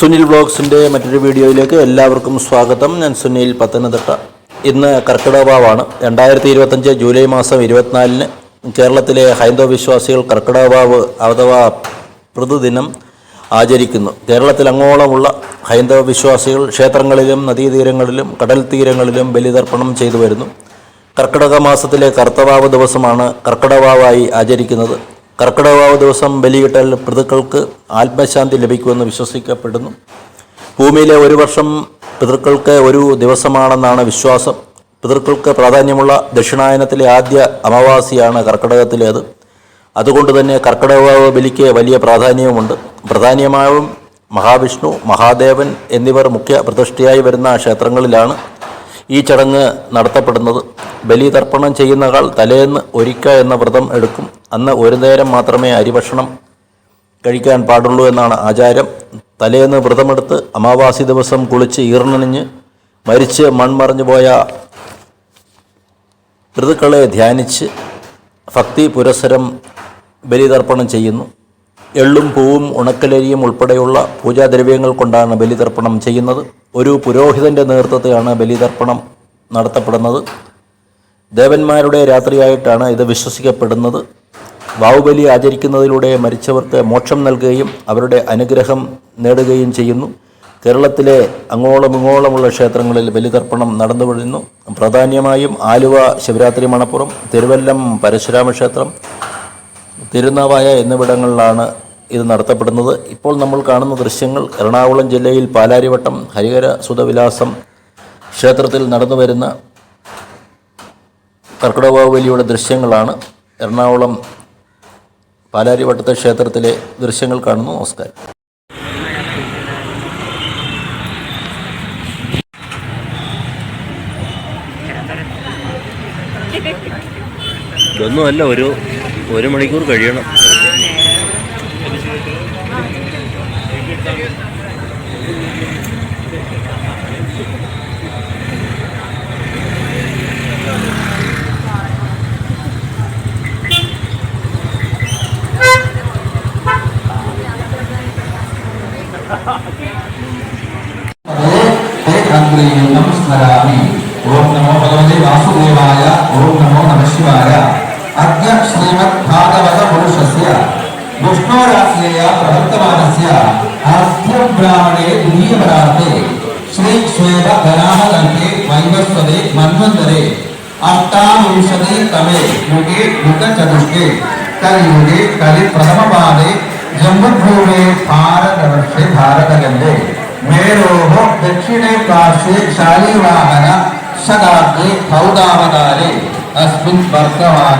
സുനിൽ വ്ളോഗ്സിന്റെ മറ്റൊരു വീഡിയോയിലേക്ക് എല്ലാവർക്കും സ്വാഗതം. ഞാൻ സുനിൽ പത്തനംതിട്ട. ഇന്ന് കർക്കിടകഭാവാണ് രണ്ടായിരത്തി ഇരുപത്തഞ്ച് ജൂലൈ മാസം ഇരുപത്തിനാലിന് കേരളത്തിലെ ഹൈന്ദവ വിശ്വാസികൾ കർക്കിടകഭാവ് അഥവാ പ്രതിദിനം ആചരിക്കുന്നു. കേരളത്തിൽ അങ്ങോളമുള്ള ഹൈന്ദവ വിശ്വാസികൾ ക്ഷേത്രങ്ങളിലും നദീതീരങ്ങളിലും കടൽ തീരങ്ങളിലും ബലിതർപ്പണം ചെയ്തു വരുന്നു. കർക്കിടക മാസത്തിലെ കർത്തവാവ് ദിവസമാണ് കർക്കിടവാവായി ആചരിക്കുന്നത്. കർക്കിടവാവ് ദിവസം ബലിയിട്ടാൽ പിതൃക്കൾക്ക് ആത്മശാന്തി ലഭിക്കുമെന്ന് വിശ്വസിക്കപ്പെടുന്നു. ഭൂമിയിലെ ഒരു വർഷം പിതൃക്കൾക്ക് ഒരു ദിവസമാണെന്നാണ് വിശ്വാസം. പിതൃക്കൾക്ക് പ്രാധാന്യമുള്ള ദക്ഷിണായനത്തിലെ ആദ്യ അമാവാസിയാണ് കർക്കിടകത്തിലേത്. അതുകൊണ്ട് തന്നെ കർക്കിടകവാവ് ബലിക്ക് വലിയ പ്രാധാന്യവുമുണ്ട്. പ്രധാനമായും മഹാവിഷ്ണു മഹാദേവൻ എന്നിവർ മുഖ്യ പ്രതിഷ്ഠയായി വരുന്ന ക്ഷേത്രങ്ങളിലാണ് ഈ ചടങ്ങ് നടത്തപ്പെടുന്നത്. ബലി തർപ്പണം ചെയ്യുന്നയാൾ തലേന്ന് ഒരിക്ക എന്ന വ്രതം എടുക്കും. അന്ന് ഒരു നേരം മാത്രമേ അരിഭക്ഷണം കഴിക്കാൻ പാടുള്ളൂ എന്നാണ് ആചാരം. തലേന്ന് വ്രതമെടുത്ത് അമാവാസി ദിവസം കുളിച്ച് ഈർണണിഞ്ഞ് മരിച്ച് മൺമറഞ്ഞു പോയ ഋതുക്കളെ ധ്യാനിച്ച് ഭക്തി പുരസരം ബലിതർപ്പണം ചെയ്യുന്നു. എള്ളും പൂവും ഉണക്കലരിയും ഉൾപ്പെടെയുള്ള പൂജാദ്രവ്യങ്ങൾ കൊണ്ടാണ് ബലിതർപ്പണം ചെയ്യുന്നത്. ഒരു പുരോഹിതന്റെ നേതൃത്വത്തിലാണ് ബലിതർപ്പണം നടത്തപ്പെടുന്നത്. ദേവന്മാരുടെ രാത്രിയായിട്ടാണ് ഇത് വിശ്വസിക്കപ്പെടുന്നത്. വാവുബലി ആചരിക്കുന്നതിലൂടെ മരിച്ചവർക്ക് മോക്ഷം നൽകുകയും അവരുടെ അനുഗ്രഹം നേടുകയും ചെയ്യുന്നു. കേരളത്തിലെ അങ്ങോളം ഇങ്ങോളമുള്ള ക്ഷേത്രങ്ങളിൽ ബലിതർപ്പണം നടന്നു വരുന്നു പ്രധാനമായും ആലുവ ശിവരാത്രി മണപ്പുറം തിരുവല്ലം പരശുരാമ ക്ഷേത്രം തിരുനാവായ എന്നിവിടങ്ങളിലാണ് ഇത് നടത്തപ്പെടുന്നത്. ഇപ്പോൾ നമ്മൾ കാണുന്ന ദൃശ്യങ്ങൾ എറണാകുളം ജില്ലയിൽ പാലാരിവട്ടം ഹരിഹര സുതവിലാസം ക്ഷേത്രത്തിൽ നടന്നു വരുന്ന കർക്കിടകോവലിയുടെ ദൃശ്യങ്ങളാണ്. എറണാകുളം പാലാരിവട്ടത്തെ ക്ഷേത്രത്തിലെ ദൃശ്യങ്ങൾ കാണുന്നു. നമസ്കാരം. ഇതൊന്നുമല്ല ഒരു ഒരു മണിക്കൂർ കഴിയണം നമസ്കാരാമി ഓം നമോ ഭഗവതി വാസുദേവായ ഓം നമോ നമ अद्य श्रीमद्भागवतपुरुषस्य विष्णोराज्ञया प्रवर्तमानस्य आस्त्यब्राह्मणे द्वितीयपरार्थे श्रीक्षेमधनाहलङ्के वैवस्वदे मन्वन्तरे, अष्टाविंशति तमे युगे युगचतुष्के, कलियुगे कलिप्रथमपादे, जम्बुभूमे भारतवर्षे भारतखण्डे मेरोः दक्षिणे पार्श्वे शालिवाहन शताब्दे भौदावतारे अस्मिन् वर्तमान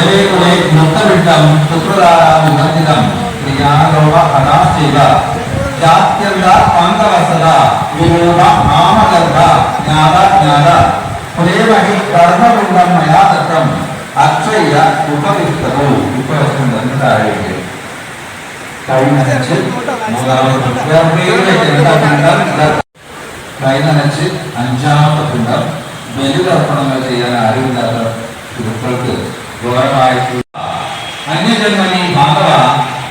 ധൂപദീപ നൈവേദ്യ ഷോഡശോപകാര പൂജ സമർപ്പയാമി ഏവേകുലെ മുത്തവിട്ടം ശുക്രധാരാവിവർജിതം ക്രിയാലോക ഹടാശിവ ജാത്യന്ത പങ്കവസത വിനോദ ആമഗർഭ ജ്ഞാത ജ്ഞാത പ്രേമഹി കർമ്മകുണ്ടം മയാ ദത്തം അക്ഷയ ഉപവിഷ്ടവും ഉപവശം തന്നെ താഴേക്ക് കൈ നനച്ച് മൂന്നാമത്തെ ഗർഭയിലേക്ക് എന്താ പിണ്ടം കൈ നനച്ച് അഞ്ചാമത്തെ പിണ്ടം ബലിതർപ്പണങ്ങൾ ചെയ്യാൻ അറിവില്ലാത്ത ഗുരുക്കൾക്ക് ഘോരമായിട്ടുള്ള അന്യജന്മനി മാധവ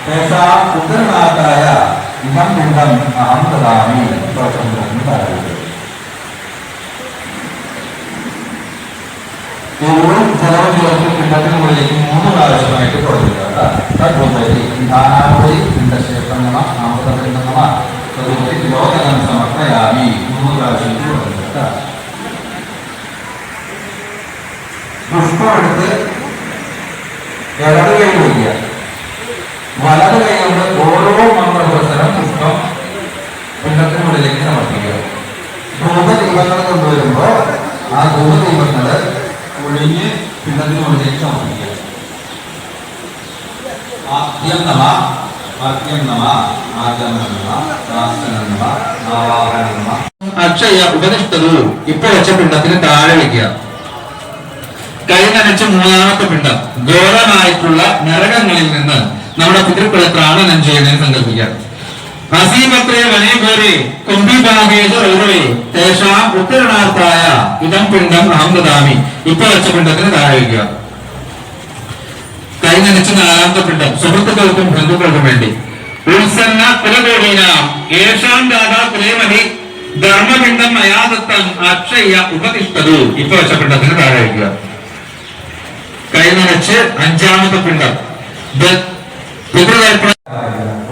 തേഷാ പുത്രനാഥായ ഇഹം പിണ്ടം അഹം ദദാമി പ്രസംഗം പറയുന്നത് എപ്പോഴും ജലവും ജലത്തിൽ പിണ്ടത്തിന് മുകളിലേക്ക് മൂന്ന് പ്രാവശ്യമായിട്ട് കൊടുക്കുക തദ്വരി ധാനാവലി പിണ്ടശേഷം നമ നാമതപിണ്ഡം നമ തദ്വരി ലോകനം സമർപ്പയാമി മൂന്ന് പ്രാവശ്യം കൊടുക്കുക പുഷ്പമെടുത്ത് ഇടത് കൈ വയ്ക്കുക വലത് കൈ കൊണ്ട് ഓരോ മന്ത്രപ്രസരം പുഷ്പം പിണ്ടത്തിന് മുകളിലേക്ക് സമർപ്പിക്കുക. ധൂപദീപങ്ങൾ കൊണ്ടുവരുമ്പോൾ ആ ധൂപദീപങ്ങൾ ഒഴിഞ്ഞ് പിണ്ടത്തിന് മുകളിലേക്ക് സമർപ്പിക്കുക. ആദ്യം നമ ആദ്യം നമ ആഗമന നമ നമ നാവാഹന നമ. അക്ഷയ ഉപനിഷ്ഠതു. ഇപ്പൊ വെച്ച പിണ്ടത്തിന് താഴെ വയ്ക്കുക കൈ നനച്ച മൂന്നാമത്തെ പിണ്ടം. ഘോരമായിട്ടുള്ള നരകങ്ങളിൽ നിന്ന് നമ്മുടെ പിതൃക്കളെ പ്രാണനം ചെയ്യുന്നതിന് സങ്കല്പിക്കാം. അസീപത്രേ വനേഘോരെ കുംഭിഭാഗേജ റൗരവേ തേഷാം ഉത്തരണാർത്ഥായ ഇതം പിണ്ടം അഹം ഇപ്പൊ വെച്ച പിണ്ടത്തിന് നാലാമത്തെ പിണ്ടം. സുഹൃത്തുക്കൾക്കും ബന്ധുക്കൾക്കും വേണ്ടി. ഉത്സന്ന കുലകോടീനാം ഏഷാം ദാതാ കുലേമണി ധർമ്മപിണ്ഡം അയാദത്തം അക്ഷയ്യ ഉപതിഷ്ഠതു. ഇപ്പൊ വെച്ച പിണ്ടത്തിന് താഴെ വയ്ക്കുക. കൈ നനച്ച് അഞ്ചാമത്തെ പിണ്ടം ദ- പിതൃതർപ്പണ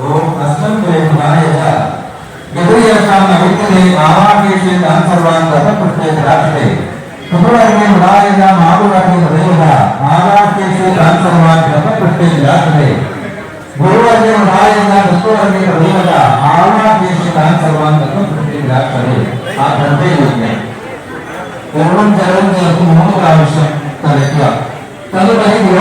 ഓം അസ്മൻ പ്രേമനായ ഗൗരിയേഷാം നവിത്തേ ആവാകേഷേ താൻ സർവാൻ തപപ്രത്യേ രാഷ്ട്രേ സുബ്രഹ്മണ്യ മുടായ മാതുരാഷ്ട്രേ ഹൃദയത ആവാകേഷേ താൻ സർവാൻ തപപ്രത്യേ രാഷ്ട്രേ ഗുരുവർഗ്ഗ മുടായ സുബ്രഹ്മണ്യ ഹൃദയത ആവാകേഷേ താൻ സർവാൻ തപപ്രത്യേ രാഷ്ട്രേ ആ ഗ്രന്ഥയിലിരിക്കുന്നത് പൂർണ്ണം ജലവും ചേർത്ത് മൂന്ന് പ്രാവശ്യം Está no barrigo